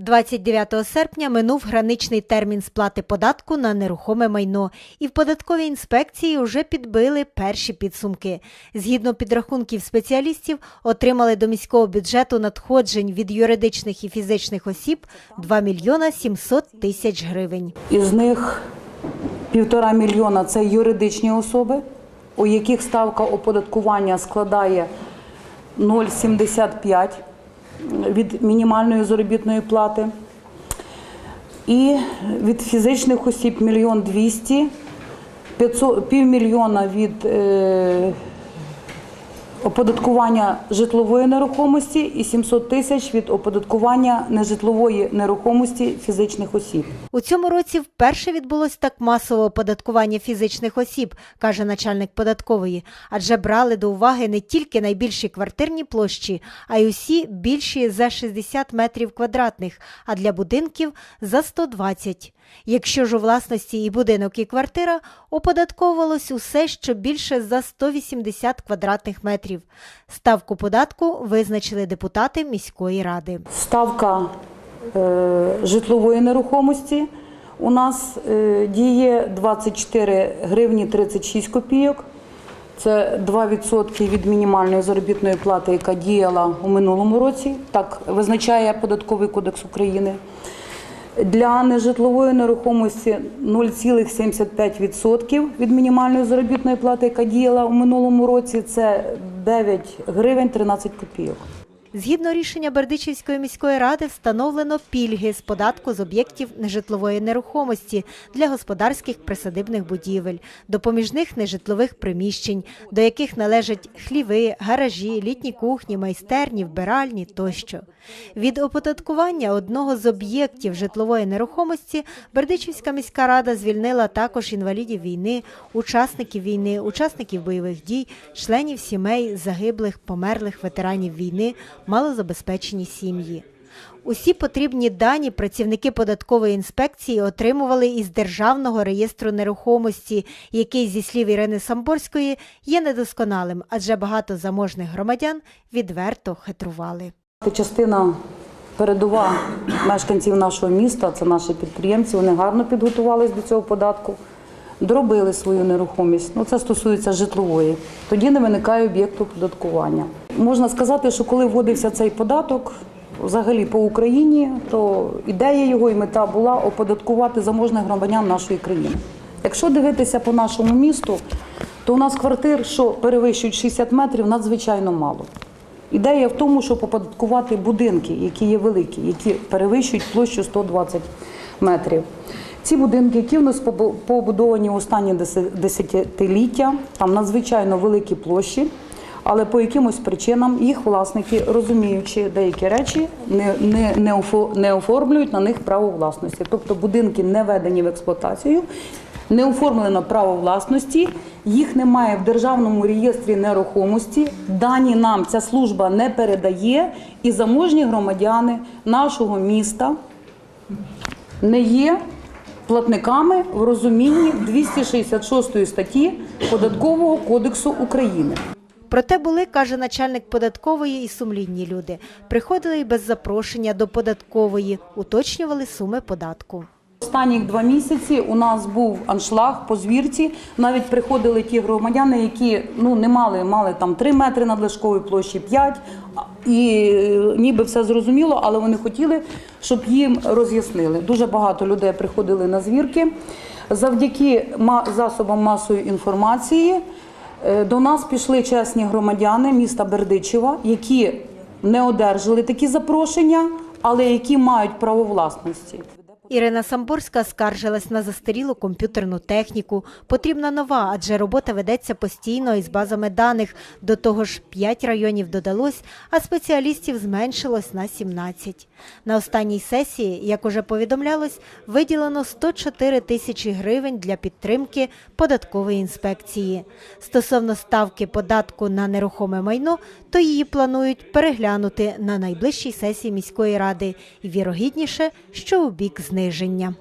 29 серпня минув граничний термін сплати податку на нерухоме майно, і в податковій інспекції вже підбили перші підсумки. Згідно підрахунків спеціалістів, отримали до міського бюджету надходжень від юридичних і фізичних осіб 2 мільйона 700 тисяч гривень. Із них півтора мільйона це юридичні особи, у яких ставка оподаткування складає 0,75 від мінімальної заробітної плати. І від фізичних осіб мільйон двісті, 500 півмільйона від е, оподаткування житлової нерухомості і 700 тисяч від оподаткування нежитлової нерухомості фізичних осіб. У цьому році вперше відбулось так масове оподаткування фізичних осіб, каже начальник податкової, адже брали до уваги не тільки найбільші квартирні площі, а й усі більші за 60 метрів квадратних, а для будинків за 120. Якщо ж у власності і будинок, і квартира, оподатковувалось усе, що більше за 180 квадратних метрів. Ставку податку визначили депутати міської ради. Ставка е, житлової нерухомості у нас е, діє 24 гривні 36 копійок. Це 2% від мінімальної заробітної плати, яка діяла у минулому році. Так визначає Податковий кодекс України. Для нежитлової нерухомості 0,75% від мінімальної заробітної плати, яка діяла у минулому році. Це 9 гривень 13 копійок. Згідно рішення Бердичівської міської ради встановлено пільги з податку з об'єктів нежитлової нерухомості для господарських присадибних будівель, допоміжних нежитлових приміщень, до яких належать хліви, гаражі, літні кухні, майстерні, вбиральні тощо. Від оподаткування одного з об'єктів житлової нерухомості Бердичівська міська рада звільнила також інвалідів війни, учасників війни, учасників бойових дій, членів сімей загиблих, померлих ветеранів війни, малозабезпечені сім'ї. Усі потрібні дані працівники податкової інспекції отримували із Державного реєстру нерухомості, який, зі слів Ірини Самборської, є недосконалим, адже багато заможних громадян відверто хитрували. Частина передова мешканців нашого міста, це наші підприємці, вони гарно підготувалися до цього податку, доробили свою нерухомість. Ну, це стосується житлової. Тоді не виникає об'єкту оподаткування. Можна сказати, що коли вводився цей податок, взагалі по Україні, то ідея його і мета була оподаткувати заможних громадян нашої країни. Якщо дивитися по нашому місту, то у нас квартир, що перевищують 60 метрів, надзвичайно мало. Ідея в тому, щоб оподаткувати будинки, які є великі, які перевищують площу 120 метрів. Ці будинки, які в нас побудовані в останні десятиліття, там надзвичайно великі площі, але по якимось причинам їх власники, розуміючи деякі речі, не, не, не, не оформлюють на них право власності. Тобто будинки не введені в експлуатацію, не оформлено право власності, їх немає в державному реєстрі нерухомості. Дані нам ця служба не передає, і заможні громадяни нашого міста не є платниками в розумінні 266 статті Податкового кодексу України. Проте були, каже начальник податкової, і сумлінні люди. Приходили і без запрошення до податкової, уточнювали суми податку. Останніх два місяці у нас був аншлаг по звірці. Навіть приходили ті громадяни, які ну не мали, мали там 3 метри надлишкової площі, 5, і е, ніби все зрозуміло, але вони хотіли, щоб їм роз'яснили. Дуже багато людей приходили на звірки. Завдяки засобам масової інформації е, до нас пішли чесні громадяни міста Бердичева, які не одержали такі запрошення, але які мають право власності. Ірина Самборська скаржилась на застарілу комп'ютерну техніку. Потрібна нова, адже робота ведеться постійно із базами даних. До того ж, 5 районів додалось, а спеціалістів зменшилось на 17. На останній сесії, як уже повідомлялось, виділено 104 тисячі гривень для підтримки податкової інспекції. Стосовно ставки податку на нерухоме майно, то її планують переглянути на найближчій сесії міської ради і вірогідніше, що у бік зниження приниження.